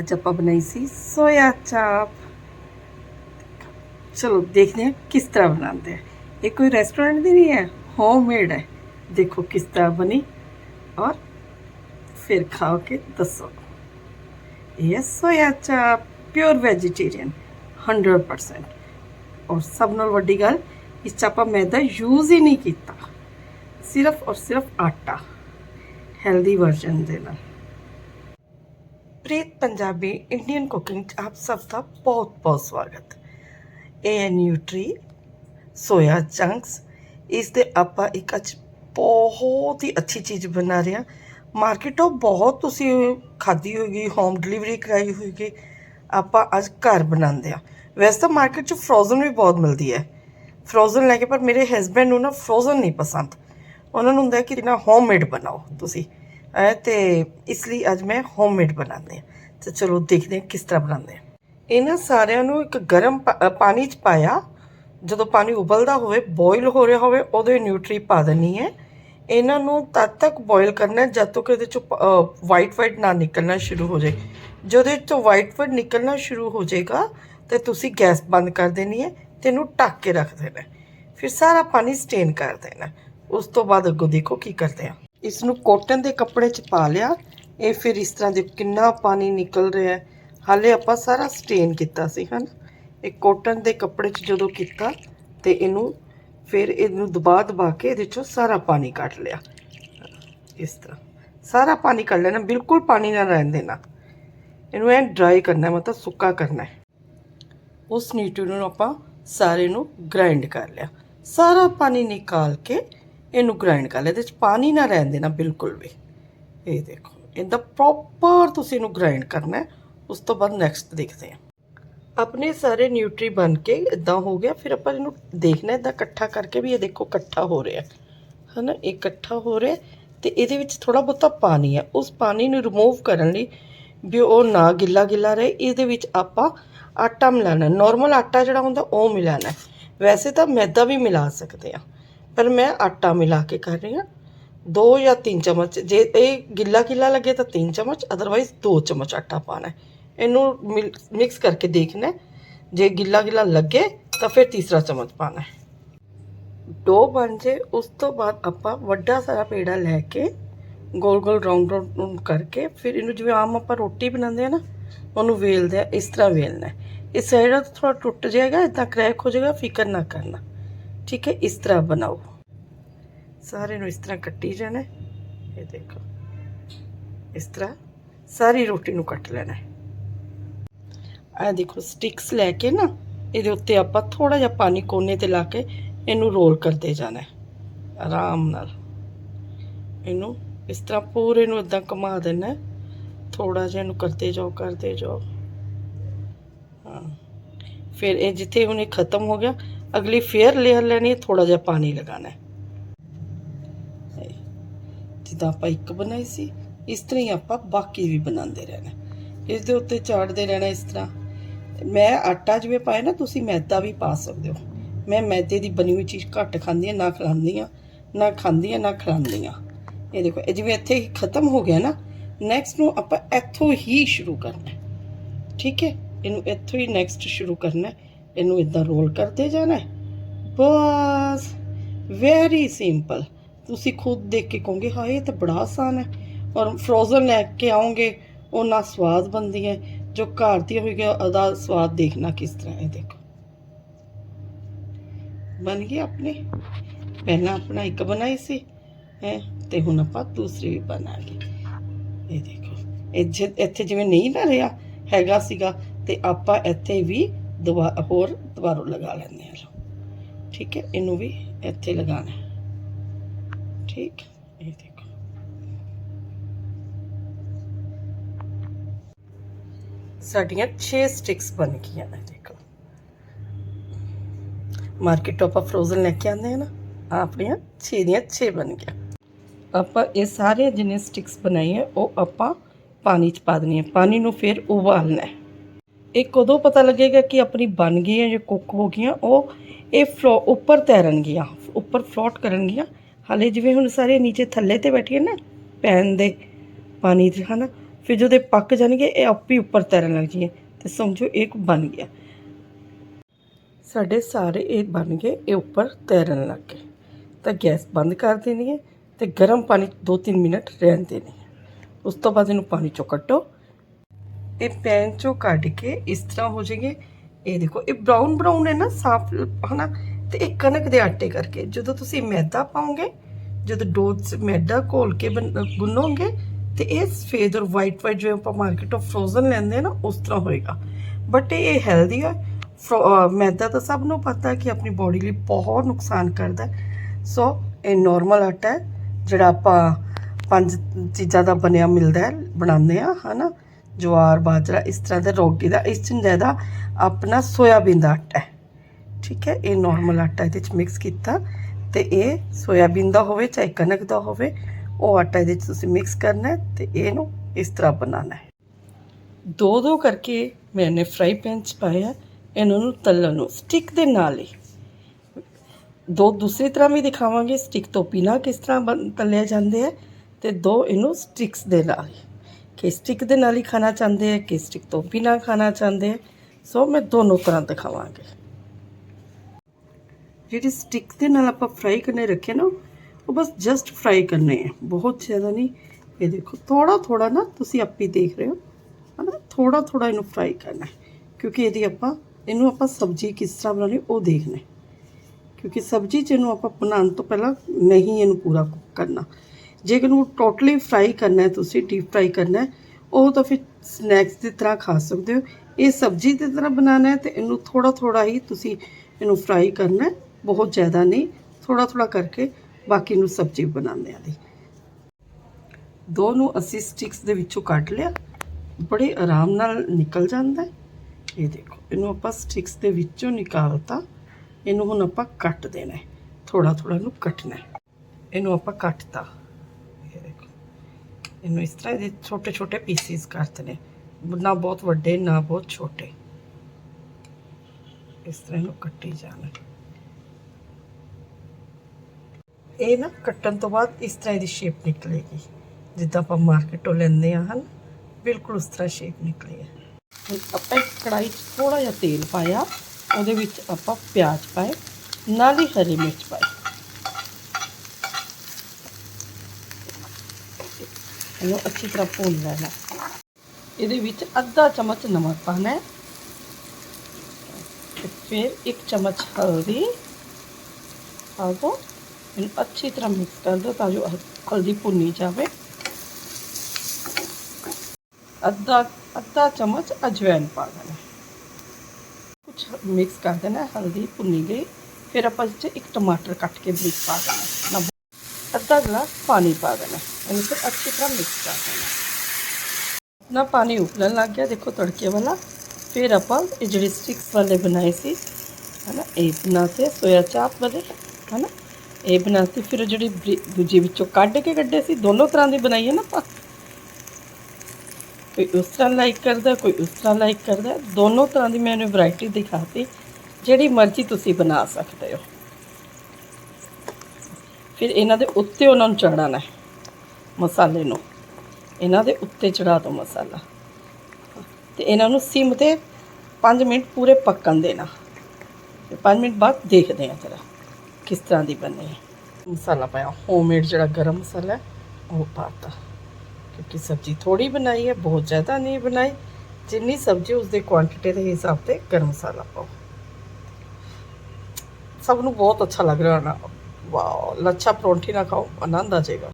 ਅੱਜ ਆਪਾਂ ਬਣਾਈ ਸੀ ਸੋਇਆ ਚਾਪ ਚਲੋ ਦੇਖਦੇ ਹਾਂ ਕਿਸ ਤਰ੍ਹਾਂ ਬਣਾਉਂਦੇ ਆ ਇਹ ਕੋਈ ਰੈਸਟੋਰੈਂਟ ਦੀ ਨਹੀਂ ਹੈ ਹੋਮਮੇਡ ਹੈ ਦੇਖੋ ਕਿਸ ਤਰ੍ਹਾਂ ਬਣੀ ਔਰ ਫਿਰ ਖਾਓ ਕੇ ਦੱਸੋ ਇਹ ਹੈ ਸੋਇਆ ਚਾਪ ਪਿਓਰ ਵੈਜੀਟੇਰੀਅਨ 100% ਔਰ ਸਭ ਨਾਲ ਵੱਡੀ ਗੱਲ ਇਸ 'ਚ ਆਪਾਂ ਮੈਦਾ ਯੂਜ਼ ਹੀ ਨਹੀਂ ਕੀਤਾ ਸਿਰਫ ਔਰ ਸਿਰਫ ਆਟਾ ਹੈਲਦੀ ਵਰਜ਼ਨ ਦੇ ਨਾਲ ਪ੍ਰੀਤ ਪੰਜਾਬੀ ਇੰਡੀਅਨ ਕੁਕਿੰਗ 'ਚ ਆਪ ਸਭ ਦਾ ਬਹੁਤ ਬਹੁਤ ਸਵਾਗਤ ਇਹ ਹੈ ਨਿਊਟਰੀ ਸੋਇਆ ਚੰਕਸ ਇਸ 'ਤੇ ਆਪਾਂ ਇੱਕ ਅੱਜ ਬਹੁਤ ਹੀ ਅੱਛੀ ਚੀਜ਼ ਬਣਾ ਰਹੇ ਹਾਂ ਮਾਰਕੀਟੋਂ ਬਹੁਤ ਤੁਸੀਂ ਖਾਧੀ ਹੋਏਗੀ ਹੋਮ ਡਿਲੀਵਰੀ ਕਰਾਈ ਹੋਏਗੀ ਆਪਾਂ ਅੱਜ ਘਰ ਬਣਾਉਂਦੇ ਆ ਵੈਸੇ ਤਾਂ ਮਾਰਕੀਟ 'ਚ ਫਰੋਜ਼ਨ ਵੀ ਬਹੁਤ ਮਿਲਦੀ ਹੈ ਫਰੋਜ਼ਨ ਲੈ ਕੇ ਪਰ ਮੇਰੇ ਹਸਬੰਡ ਨੂੰ ਨਾ ਫਰੋਜ਼ਨ ਨਹੀਂ ਪਸੰਦ ਉਹਨਾਂ ਨੂੰ ਹੁੰਦਾ ਕਿ ਨਾ ਹੋਮਮੇਡ ਬਣਾਓ ਤੁਸੀਂ ਤੇ ਇਸ ਲਈ ਅੱਜ ਮੈਂ ਹੋਮਮੇਡ ਬਣਾਉਂਦੇ ਆ ਤੇ ਚਲੋ ਦੇਖਦੇ ਹਾਂ ਕਿਸ ਤਰ੍ਹਾਂ ਬਣਾਉਂਦੇ ਆ ਇਹਨਾਂ ਸਾਰਿਆਂ ਨੂੰ ਇੱਕ ਗਰਮ ਪਾ- ਪਾਣੀ 'ਚ ਪਾਇਆ ਜਦੋਂ ਪਾਣੀ ਉਬਲਦਾ ਹੋਵੇ ਬੋਇਲ ਹੋ ਰਿਹਾ ਹੋਵੇ ਉਹਦੇ ਨਿਊਟਰੀ ਪਾ ਦੇਣੀ ਹੈ ਇਹਨਾਂ ਨੂੰ ਤਦ ਤੱਕ ਬੋਇਲ ਕਰਨਾ ਹੈ ਜਦ ਤੱਕ ਇਹਦੇ ਚੋਂ ਵਾਈਟ ਵਾਈਟ ਨਾ ਨਿਕਲਣਾ ਸ਼ੁਰੂ ਹੋ ਜਾਏ ਜਦੋਂ ਇਹ ਚੋਂ ਵਾਈਟ ਵਾਈਟ ਨਿਕਲਣਾ ਸ਼ੁਰੂ ਹੋ ਜਾਏਗਾ ਤੇ ਤੁਸੀਂ ਗੈਸ ਬੰਦ ਕਰ ਦੇਣੀ ਹੈ ਤੇ ਇਹਨੂੰ ਢੱਕ ਕੇ ਰੱਖ ਦੇਣਾ ਫਿਰ ਸਾਰਾ ਪਾਣੀ ਸਟੇਨ ਕਰ ਦੇਣਾ ਉਸ ਤੋਂ ਬਾਅਦ ਅੱਗੋਂ ਦੇਖੋ ਕੀ ਕਰਦੇ ਆ ਇਸ ਨੂੰ ਕੋਟਨ ਦੇ ਕੱਪੜੇ 'ਚ ਪਾ ਲਿਆ। ਇਹ ਫਿਰ ਇਸ ਤਰ੍ਹਾਂ ਦੇ ਕਿੰਨਾ ਪਾਣੀ ਨਿਕਲ ਰਿਹਾ ਹੈ, ਹਾਲੇ ਆਪਾਂ ਸਾਰਾ ਸਟੇਨ ਕੀਤਾ ਸੀ, ਹਨ? ਇਹ ਕੋਟਨ ਦੇ ਕੱਪੜੇ 'ਚ ਜਦੋਂ ਕੀਤਾ ਤੇ ਇਹਨੂੰ ਫਿਰ ਇਹਨੂੰ ਦਬਾ ਦਬਾ ਕੇ ਇਹਦੇ 'ਚੋਂ ਸਾਰਾ ਪਾਣੀ ਕੱਢ ਲਿਆ। ਇਸ ਤਰ੍ਹਾਂ। ਸਾਰਾ ਪਾਣੀ ਕੱਢ ਲੈਣਾ, ਬਿਲਕੁਲ ਪਾਣੀ ਨਾ ਰਹਿਣ ਦੇਣਾ। ਇਹਨੂੰ ਐ ਡਰਾਈ ਕਰਨਾ ਮਤਲਬ ਸੁੱਕਾ ਕਰਨਾ ਹੈ। ਉਸ ਨਿਊਟਰੀ ਨੂੰ ਆਪਾਂ ਸਾਰੇ ਨੂੰ ਗ੍ਰਾਈਂਡ ਕਰ ਲਿਆ। ਸਾਰਾ ਪਾਣੀ ਨਿਕਾਲ ਕੇ ਇਹਨੂੰ ਗ੍ਰਾਈਂਡ ਕਰ ਲਿਆ ਇਹਦੇ ਚ ਪਾਣੀ ਨਾ ਰਹਿਣ ਦੇਣਾ, ਬਿਲਕੁਲ ਵੀ। ਇਹ ਦੇਖੋ, ਇਹਦਾ ਪ੍ਰੋਪਰ ਤੁਸੀਂ ਇਹਨੂੰ ਗ੍ਰਾਈਂਡ ਕਰਨਾ ਉਸ ਤੋਂ ਬਾਅਦ ਨੈਕਸਟ ਦੇਖਦੇ ਹਾਂ। ਆਪਣੇ ਸਾਰੇ ਨਿਊਟਰੀ ਬਣ ਕੇ ਇਦਾਂ ਹੋ ਗਿਆ, ਫਿਰ ਆਪਾਂ ਇਹਨੂੰ ਦੇਖਣਾ ਇਦਾਂ ਇਕੱਠਾ ਕਰਕੇ ਵੀ ਇਹ ਦੇਖੋ ਇਕੱਠਾ ਹੋ ਰਿਹਾ। ਹਨਾ, ਇਹ ਇਕੱਠਾ ਹੋ ਰਿਹਾ ਤੇ ਇਹਦੇ ਵਿੱਚ ਥੋੜਾ ਬਹੁਤਾ ਪਾਣੀ ਹੈ। ਉਸ ਪਾਣੀ ਨੂੰ ਰਿਮੂਵ ਕਰਨ ਲਈ ਵੀ ਉਹ ਨਾ ਗਿੱਲਾ ਗਿੱਲਾ ਰਹੇ, ਇਹਦੇ ਵਿੱਚ ਆਪਾਂ ਆਟਾ ਮਿਲਾਣਾ ਨਾਰਮਲ ਆਟਾ ਜਿਹੜਾ ਹੁੰਦਾ, ਉਹ ਮਿਲਾਣਾ ਵੈਸੇ ਤਾਂ ਮੈਦਾ ਵੀ ਮਿਲਾ ਸਕਦੇ ਆ ਪਰ ਮੈਂ ਆਟਾ ਮਿਲਾ ਕੇ ਕਰ ਰਹੀ ਹਾਂ। ਦੋ ਜਾਂ ਤਿੰਨ ਚਮਚ, ਜੇ ਇਹ ਗਿੱਲਾ ਗਿੱਲਾ ਲੱਗੇ ਤਾਂ ਤਿੰਨ ਚਮਚ ਅਦਰਵਾਈਜ਼ ਦੋ ਚਮਚ ਆਟਾ ਪਾਣਾ ਹੈ। ਇਹਨੂੰ ਮਿਕਸ ਕਰਕੇ ਦੇਖਣਾ ਜੇ ਗਿੱਲਾ ਗਿੱਲਾ ਲੱਗੇ ਤਾਂ ਫਿਰ ਤੀਸਰਾ ਚਮਚ ਪਾਣਾ ਹੈ। ਡੋ ਬਣ ਜੇ, ਉਸ ਤੋਂ ਬਾਅਦ ਆਪਾਂ ਵੱਡਾ ਸਾਰਾ ਪੇੜਾ ਲੈ ਕੇ ਗੋਲ ਗੋਲ ਰਾਉਂਡ ਰਾਉਂਡ ਕਰਕੇ ਫਿਰ ਇਹਨੂੰ ਜਿਵੇਂ ਆਮ ਆਪਾਂ ਰੋਟੀ ਬਣਾਉਂਦੇ ਆ ਨਾ, ਉਹਨੂੰ ਵੇਲਦੇ ਆ ਇਸ ਤਰ੍ਹਾਂ ਵੇਲਣਾ ਹੈ। ਇਸ ਸਾਈਡ ਥੋੜਾ ਟੁੱਟ ਜਾਏਗਾ ਇਦਾਂ ਕ੍ਰੈਕ ਹੋ ਜਾਏਗਾ, ਫਿਕਰ ਨਾ ਕਰਨਾ। ਠੀਕ ਹੈ, ਇਸ ਤਰ੍ਹਾਂ ਬਣਾਓ। ਸਾਰੇ ਨੂੰ ਇਸ ਤਰ੍ਹਾਂ ਕੱਟੀ ਜਾਣਾ ਇਹ ਦੇਖੋ। ਇਸ ਤਰ੍ਹਾਂ ਸਾਰੀ ਰੋਟੀ ਨੂੰ ਕੱਟ ਲੈਣਾ ਆ ਦੇਖੋ ਸਟਿਕਸ ਲੈ ਕੇ ਨਾ, ਇਹਦੇ ਉੱਤੇ ਆਪਾਂ ਥੋੜਾ ਜਿਹਾ ਪਾਣੀ ਕੋਨੇ ਤੇ ਲਾ ਕੇ ਇਹਨੂੰ ਰੋਲ ਕਰਦੇ ਜਾਣਾ ਆਰਾਮ ਨਾਲ। ਇਹਨੂੰ ਇਸ ਤਰ੍ਹਾਂ ਪੂਰੇ ਨੂੰ ਇਦਾਂ ਘੁਮਾ ਦੇਣਾ ਥੋੜਾ ਜਿਹਾ ਇਹਨੂੰ ਕਰਦੇ ਜਾਓ ਕਰਦੇ ਜਾਓ। ਹਾਂ। ਫਿਰ ਇਹ ਜਿੱਥੇ ਹੁਣ ਇਹ ਖਤਮ ਹੋ ਗਿਆ ਅਗਲੀ ਫੇਅਰ ਲੇਅਰ ਲੈਣੀ ਹੈ ਥੋੜਾ ਜਿਹਾ ਪਾਣੀ ਲਗਾਣਾ ਹੈ। ਜਿੱਦਾਂ ਆਪਾਂ ਇੱਕ ਬਣਾਈ ਸੀ, ਇਸ ਤਰ੍ਹਾਂ ਹੀ ਆਪਾਂ ਬਾਕੀ ਵੀ ਬਣਾਉਂਦੇ ਰਹਿਣਾ ਇਸ ਦੇ ਉੱਤੇ ਚਾੜਦੇ ਰਹਿਣਾ ਇਸ ਤਰ੍ਹਾਂ। ਮੈਂ ਆਟਾ ਜਿਵੇਂ ਪਾਇਆ ਨਾ, ਤੁਸੀਂ ਮੈਦਾ ਵੀ ਪਾ ਸਕਦੇ ਹੋ। ਮੈਂ ਮੈਦੇ ਦੀ ਬਣੀ ਹੋਈ ਚੀਜ਼ ਘੱਟ ਖਾਂਦੀ ਹਾਂ, ਨਾ ਖਿਲਾਉਂਦੀ ਹਾਂ, ਨਾ ਖਾਂਦੀ ਹਾਂ, ਨਾ ਖਿਲਾਉਂਦੀ ਹਾਂ। ਇਹ ਦੇਖੋ, ਇਹ ਜਿਵੇਂ ਇੱਥੇ ਖਤਮ ਹੋ ਗਿਆ ਨਾ ਨੈਕਸਟ ਨੂੰ ਆਪਾਂ ਇੱਥੋਂ ਹੀ ਸ਼ੁਰੂ ਕਰਨਾ ਠੀਕ ਹੈ, ਇਹਨੂੰ ਇੱਥੋਂ ਹੀ ਨੈਕਸਟ ਸ਼ੁਰੂ ਕਰਨਾ ਹੈ। ਇਹਨੂੰ ਇਦਾਂ ਰੋਲ ਕਰਦੇ ਜਾਣਾ ਬਸ ਵੈਰੀ ਸਿੰਪਲ ਤੁਸੀਂ ਖੁਦ ਦੇਖ ਕੇ ਕਹੋਗੇ, ਹਾਏ, ਇਹ ਤਾਂ ਬੜਾ ਆਸਾਨ ਹੈ। ਔਰ ਫਰੋਜ਼ਨ ਲੈ ਕੇ ਆਉਂਗੇ ਉਹ ਸਵਾਦ ਬਣਦੀ ਹੈ। ਜੋ ਘਰ ਦੀ ਹੋਏਗੀ, ਉਹਦਾ ਸਵਾਦ ਦੇਖਣਾ ਕਿਸ ਤਰ੍ਹਾਂ ਹੈ, ਦੇਖੋ। ਬਣ ਗਈ ਆਪਣੇ। ਪਹਿਲਾਂ ਆਪਣਾ ਇੱਕ ਬਣਾਈ ਸੀ, ਹੈ, ਤੇ ਹੁਣ ਆਪਾਂ ਦੂਸਰੀ ਵੀ ਬਣਾਂਗੇ ਇਹ ਦੇਖੋ ਇਹ ਇੱਥੇ ਜਿਵੇਂ ਨਹੀਂ ਨਾ ਰਿਹਾ ਹੈਗਾ ਸੀਗਾ, ਤੇ ਆਪਾਂ ਇੱਥੇ ਵੀ ਦੁਬਾਰਾ ਹੋਰ ਦੁਬਾਰਾ ਲਗਾ ਲੈਂਦੇ ਹਾਂ ਠੀਕ ਹੈ, ਇਹਨੂੰ ਵੀ ਇੱਥੇ ਲਗਾਣਾ ਠੀਕ, ਇਹ ਦੇਖੋ। ਸਾਡੀਆਂ 6 ਸਟਿਕਸ ਬਣ ਗਈਆਂ ਨੇ, ਦੇਖੋ। ਮਾਰਕੀਟ ਤੋਂ ਆਪਾਂ ਫਰੋਜ਼ਨ ਲੈ ਕੇ ਆਉਂਦੇ ਆ ਨਾ, ਆਪਣੀਆਂ 6 ਦੀਆਂ 6 ਬਣ ਗਿਆ ਆਪਾਂ ਇਹ ਸਾਰੇ ਜਿੰਨੇ ਸਟਿਕਸ ਬਣਾਈ ਹੈ ਉਹ ਆਪਾਂ ਪਾਣੀ ਚ ਪਾ ਦੇਣੀ ਪਾਣੀ ਨੂੰ ਫਿਰ ਉਬਾਲਣਾ ਹੈ। ਇਹ ਕਦੋਂ ਪਤਾ ਲੱਗੇਗਾ ਕਿ ਆਪਣੀ ਬਣ ਗਈ ਹੈ ਜਾਂ ਕੁੱਕ ਹੋ ਗਈਆਂ? ਉਹ ਇਹ ਫਲੋ ਉੱਪਰ ਤੈਰਨਗੀਆਂ ਉੱਪਰ ਫਲੋਟ ਕਰਨਗੀਆਂ ਹਾਲੇ ਜਿਵੇਂ ਹੁਣ ਸਾਰੇ ਨੀਚੇ ਥੱਲੇ ਤੇ ਬੈਠੀਆਂ ਨਾ ਪੈਨ ਦੇ ਪਾਣੀ ਦੇ ਹਨ? ਫਿਰ ਜਦੋਂ ਇਹ ਪੱਕ ਜਾਣਗੇ, ਇਹ ਆਪੇ ਉੱਪਰ ਤੈਰਨ ਲੱਗ ਜਾਣਗੇ ਤੇ ਸਮਝੋ, ਇਹ ਬਣ ਗਿਆ। ਸਾਡੇ ਸਾਰੇ ਇਹ ਬਣ ਗਏ, ਇਹ ਉੱਪਰ ਤੈਰਨ ਲੱਗ ਗਏ। ਤਾਂ ਗੈਸ ਬੰਦ ਕਰ ਦੇਣੀ ਹੈ ਤੇ ਗਰਮ ਪਾਣੀ 2-3 ਮਿੰਟ ਰਹਿਣ ਦੇਣੀ ਹੈ। ਉਸ ਤੋਂ ਬਾਅਦ ਇਹਨੂੰ ਪਾਣੀ ਚੋਂ ਕੱਢੋ। ਇਹ ਪੈਨ ਚੋਂ ਕੱਢ ਕੇ ਇਸ ਤਰ੍ਹਾਂ ਹੋ ਜਾਏਗੇ। ਇਹ ਦੇਖੋ, ਇਹ ਬ੍ਰਾਊਨ ਬ੍ਰਾਊਨ ਹੈ ਨਾ, ਸਾਫ਼, ਹਨਾ? ਤੇ ਇਹ ਕਣਕ ਦੇ ਆਟੇ ਕਰਕੇ। ਜਦੋਂ ਤੁਸੀਂ ਮੈਦਾ ਪਾਓਗੇ, ਜਦੋਂ ਡੋ 'ਚ ਮੈਦਾ ਘੋਲ ਕੇ ਬਣ- ਗੁੰਨੋਗੇ, ਤੇ ਇਹ ਸਫੇਦ ਔਰ ਵਾਈਟ ਵਾਈਟ ਜਿਵੇਂ ਆਪਾਂ ਮਾਰਕੀਟ ਤੋਂ ਫਰੋਜ਼ਨ ਲੈਂਦੇ ਆ ਨਾ, ਉਸ ਤਰ੍ਹਾਂ ਹੋਏਗਾ। ਬਟ ਇਹ ਹੈਲਦੀ ਹੈ ਫਰੋ- ਮੈਦਾ ਤਾਂ ਸਭ ਨੂੰ ਪਤਾ ਕਿ ਆਪਣੀ ਬੋਡੀ ਲਈ ਬਹੁਤ ਨੁਕਸਾਨ ਕਰਦਾ ਸੋ ਇਹ ਨਾਰਮਲ ਆਟਾ ਹੈ, ਜਿਹੜਾ ਆਪਾਂ ਪੰਜ ਚੀਜ਼ਾਂ ਦਾ ਬਣਿਆ, ਮਿਲਦਾ ਹੈ, ਬਣਾਉਂਦੇ ਆ ਹਨਾ? ਜਵਾਰ, ਬਾਜਰਾ, ਇਸ ਤਰ੍ਹਾਂ ਦਾ ਰੋਟੀ ਦਾ, ਇਸ ਚ ਆਪਣਾ ਸੋਇਆਬੀਨ ਦਾ ਆਟਾ ਹੈ। ਠੀਕ ਹੈ, ਇਹ ਨਾਰਮਲ ਆਟਾ ਇਹਦੇ ਚ ਮਿਕਸ ਕੀਤਾ ਤੇ ਇਹ ਸੋਇਆਬੀਨ ਦਾ ਹੋਵੇ ਚਾਹੇ ਕਣਕ ਦਾ ਹੋਵੇ, ਉਹ ਆਟਾ ਇਹਦੇ ਚ ਤੁਸੀਂ ਮਿਕਸ ਕਰਨਾ ਹੈ ਤੇ ਇਹਨੂੰ ਇਸ ਤਰ੍ਹਾਂ ਬਣਾਉਣਾ ਹੈ। ਦੋ ਦੋ ਕਰਕੇ ਮੈਨੇ ਫਰਾਈ ਪੈਨ ਚ ਪਾਇਆ ਇਹਨਾਂ ਨੂੰ ਤਲਣ ਨੂੰ ਸਟਿਕ ਦੇ ਨਾਲ ਹੀ। ਦੋ ਦੂਸਰੀ ਤਰ੍ਹਾਂ ਵੀ ਦਿਖਾਵਾਂਗੇ ਸਟਿਕ ਤੋਂ ਬਿਨਾਂ ਕਿਸ ਤਰ੍ਹਾਂ ਬਣ- ਤਲਿਆ ਜਾਂਦੇ ਆ ਤੇ ਦੋ ਇਹਨੂੰ ਸਟਿਕਸ ਦੇ ਨਾਲ ਹੀ। ਕਿ ਸਟਿਕ ਦੇ ਨਾਲ ਹੀ ਖਾਣਾ ਚਾਹੁੰਦੇ ਆ ਕਿ ਸਟਿਕ ਤੋਂ ਬਿਨਾਂ ਖਾਣਾ ਚਾਹੁੰਦੇ ਆ। ਸੋ ਮੈਂ ਦੋਨੋਂ ਤਰ੍ਹਾਂ ਦਿਖਾਵਾਂਗੀ ਜਿਹੜੀ ਸਟਿਕ ਦੇ ਨਾਲ ਆਪਾਂ ਫਰਾਈ ਕਰਨੇ ਰੱਖੇ ਨਾ, ਉਹ ਬਸ ਜਸਟ ਫਰਾਈ ਕਰਨੇ ਆ। ਬਹੁਤ ਜ਼ਿਆਦਾ ਨਹੀਂ। ਇਹ ਦੇਖੋ ਥੋੜਾ ਥੋੜਾ ਨਾ ਤੁਸੀਂ ਆਪੇ ਦੇਖ ਰਹੇ ਹੋ, ਹਨਾ? ਥੋੜਾ ਥੋੜਾ ਇਹਨੂੰ ਫਰਾਈ ਕਰਨਾ ਕਿਉਂਕਿ ਇਹਦੀ ਆਪਾਂ, ਇਹਨੂੰ ਆਪਾਂ ਸਬਜ਼ੀ ਕਿਸ ਤਰ੍ਹਾਂ ਬਣਾਉਣੀ, ਉਹ ਦੇਖਣਾ ਕਿਉਂਕਿ ਸਬਜ਼ੀ ਚ ਇਹਨੂੰ ਆਪਾਂ ਬਣਾਉਣ ਤੋਂ ਪਹਿਲਾਂ ਨਹੀਂ ਇਹਨੂੰ ਪੂਰਾ ਕੁੱਕ ਕਰਨਾ। ਜੇ ਇਹਨੂੰ ਟੋਟਲੀ ਫਰਾਈ ਕਰਨਾ ਹੈ, ਤੁਸੀਂ ਡੀਪ ਫਰਾਈ ਕਰਨਾ ਹੈ, ਉਹ ਤਾਂ ਫਿਰ ਸਨੈਕਸ ਦੀ ਤਰ੍ਹਾਂ ਖਾ ਸਕਦੇ ਹੋ। ਇਹ ਸਬਜ਼ੀ ਦੀ ਤਰ੍ਹਾਂ ਬਣਾਉਣਾ ਹੈ ਤੇ ਇਹਨੂੰ ਥੋੜਾ ਥੋੜਾ ਹੀ ਤੁਸੀਂ ਇਹਨੂੰ ਫਰਾਈ ਕਰਨਾ ਹੈ, ਬਹੁਤ ਜ਼ਿਆਦਾ ਨਹੀਂ ਥੋੜਾ ਥੋੜਾ ਕਰਕੇ ਬਾਕੀ ਨੂੰ ਸਬਜ਼ੀ ਬਣਾਉਂਦੇ ਆਂ ਦੀ ਦੋ ਨੂੰ ਅਸੀਂ ਸਟਿਕਸ ਦੇ ਵਿੱਚੋਂ ਕੱਟ ਲਿਆ, ਬੜੇ ਆਰਾਮ ਨਾਲ ਨਿਕਲ ਜਾਂਦਾ ਹੈ। ਇਹ ਦੇਖੋ, ਇਹਨੂੰ ਆਪਾਂ ਸਟਿਕਸ ਦੇ ਵਿੱਚੋਂ ਨਿਕਾਲਤਾ, ਇਹਨੂੰ ਹੁਣ ਆਪਾਂ ਕੱਟ ਦੇਣਾ ਹੈ ਥੋੜਾ ਥੋੜਾ ਇਹਨੂੰ ਕੱਟਣਾ ਹੈ। ਇਹਨੂੰ ਆਪਾਂ ਕੱਟਤਾ। ਇਹ ਇਹਨੂੰ ਇਸ ਤਰ੍ਹਾਂ ਦੇ ਛੋਟੇ ਛੋਟੇ ਪੀਸਿਸ ਕਰਤੇ ਨੇ ਨਾ ਬਹੁਤ ਵੱਡੇ, ਨਾ ਬਹੁਤ ਛੋਟੇ। ਇਸ ਤਰ੍ਹਾਂ ਇਹਨੂੰ ਕੱਟੀ ਜਾਣਾ। ਇਹ ਨਾ ਕੱਟਣ ਤੋਂ ਬਾਅਦ ਇਸ ਤਰ੍ਹਾਂ ਦੀ ਸ਼ੇਪ ਨਿਕਲੇਗੀ। ਜਿੱਦਾਂ ਆਪਾਂ ਮਾਰਕੀਟ ਤੋਂ ਲੈਂਦੇ ਆ ਹਨ, ਬਿਲਕੁਲ ਉਸ ਤਰ੍ਹਾਂ ਸ਼ੇਪ ਨਿਕਲੀ ਹੈ ਹੁਣ ਆਪਾਂ ਇੱਕ ਕੜਾਈ 'ਚ ਥੋੜਾ ਜਿਹਾ ਤੇਲ ਪਾਇਆ, ਉਹਦੇ ਵਿੱਚ ਆਪਾਂ ਪਿਆਜ਼ ਪਾਏ, ਨਾਲ ਹੀ ਹਰੀ ਮਿਰਚ ਪਾਈ। ਇਹਨੂੰ ਅੱਛੀ ਤਰ੍ਹਾਂ ਭੁੰਨ ਲੈਣਾ ਇਹਦੇ ਵਿੱਚ ਅੱਧਾ ਚਮਚ ਨਮਕ ਪਾਣਾ ਹੈ ਤੇ ਫਿਰ ਇੱਕ ਚਮਚ ਹਲਦੀ ਪਾ ਦਿਓ ਇਹਨੂੰ ਅੱਛੀ ਤਰ੍ਹਾਂ ਮਿਕਸ ਕਰ ਦਿਓ ਤਾਂ ਜੋ ਹਲ- ਹਲਦੀ ਭੁੰਨੀ ਜਾਵੇ ਅੱਧਾ ਅੱਧਾ ਚਮਚ ਅਜਵਾਇਣ ਪਾ ਦੇਣਾ ਕੁਝ ਮਿਕਸ ਕਰ ਦੇਣਾ ਹਲਦੀ ਭੁੰਨੀ ਗਈ ਫਿਰ ਆਪਾਂ ਇਸ 'ਚ ਇੱਕ ਟਮਾਟਰ ਕੱਟ ਕੇ ਬਰੀਕ ਪਾ ਦੇਣਾ ਨਾ ਅੱਧਾ ਗਲਾਸ ਪਾਣੀ ਪਾ ਦੇਣਾ। ਇਹਨੂੰ ਫਿਰ ਅੱਛੀ ਤਰ੍ਹਾਂ ਮਿਕਸ ਕਰ ਦੇਣਾ। ਨਾ ਪਾਣੀ ਉਬਲਣ ਲੱਗ ਗਿਆ, ਦੇਖੋ ਤੜਕੇ ਵਾਲਾ। ਫਿਰ ਆਪਾਂ ਇਹ ਜਿਹੜੇ ਸਟਿਕਸ ਵਾਲੇ ਬਣਾਏ ਸੀ, ਹਨਾ, ਇਹ ਬਣਾਤੇ ਸੋਇਆ ਚਾਪ ਵਾਲੇ, ਹਨਾ। ਇਹ ਬਣਾਤੇ, ਫਿਰ ਉਹ ਜਿਹੜੀ ਬਰੀ- ਦੂਜੀ ਵਿੱਚੋਂ ਕੱਢ ਕੇ ਕੱਢੇ ਸੀ, ਦੋਨੋਂ ਤਰ੍ਹਾਂ ਦੀ ਬਣਾਈ ਹੈ ਨਾ ਆਪਾਂ। ਕੋਈ ਉਸ ਤਰ੍ਹਾਂ ਲਾਈਕ ਕਰਦਾ, ਕੋਈ ਉਸ ਤਰ੍ਹਾਂ ਲਾਈਕ ਕਰਦਾ। ਦੋਨੋਂ ਤਰ੍ਹਾਂ ਦੀ ਮੈਂ ਇਹਨੂੰ ਵੈਰਾਈਟੀ ਦਿਖਾਤੀ। ਜਿਹੜੀ ਮਰਜ਼ੀ ਤੁਸੀਂ ਬਣਾ ਸਕਦੇ ਹੋ। ਫਿਰ ਇਹਨਾਂ ਦੇ ਉੱਤੇ ਉਹਨਾਂ ਨੂੰ ਚੜਾਉਣਾ ਹੈ, ਮਸਾਲੇ ਨੂੰ। ਇਹਨਾਂ ਦੇ ਉੱਤੇ ਚੜਾ ਦਿਓ ਮਸਾਲਾ। ਤੇ ਇਹਨਾਂ ਨੂੰ ਸਿਮ ਤੇ 5 ਮਿੰਟ ਪੂਰੇ ਪੱਕਣ ਦੇਣਾ। ਤੇ 5 ਮਿੰਟ ਬਾਅਦ ਦੇਖਦੇ ਹਾਂ ਜਰਾ ਕਿਸ ਤਰ੍ਹਾਂ ਦੀ ਬਣੀ ਹੈ। ਮਸਾਲਾ ਪਾਇਆ ਹੋਮਮੇਡ ਜਿਹੜਾ ਗਰਮ ਮਸਾਲਾ ਹੈ, ਉਹ ਪਾਤਾ। ਕਿਉਂਕਿ ਸਬਜ਼ੀ ਥੋੜੀ ਬਣਾਈ ਹੈ, ਬਹੁਤ ਜ਼ਿਆਦਾ ਨਹੀਂ ਬਣਾਈ। ਜਿੰਨੀ ਸਬਜ਼ੀ ਉਸਦੇ ਕੁਆਂਟੀਟੀ ਦੇ ਹਿਸਾਬ ਤੇ ਗਰਮ ਮਸਾਲਾ ਪਾਓ। ਸਭ ਨੂੰ ਬਹੁਤ ਅੱਛਾ ਲੱਗ ਰਿਹਾ ਨਾ ਵਾਓ ਲੱਛਾ ਪਰੌਂਠੀ ਨਾ ਖਾਓ ਆਨੰਦ ਆ ਜਾਏਗਾ।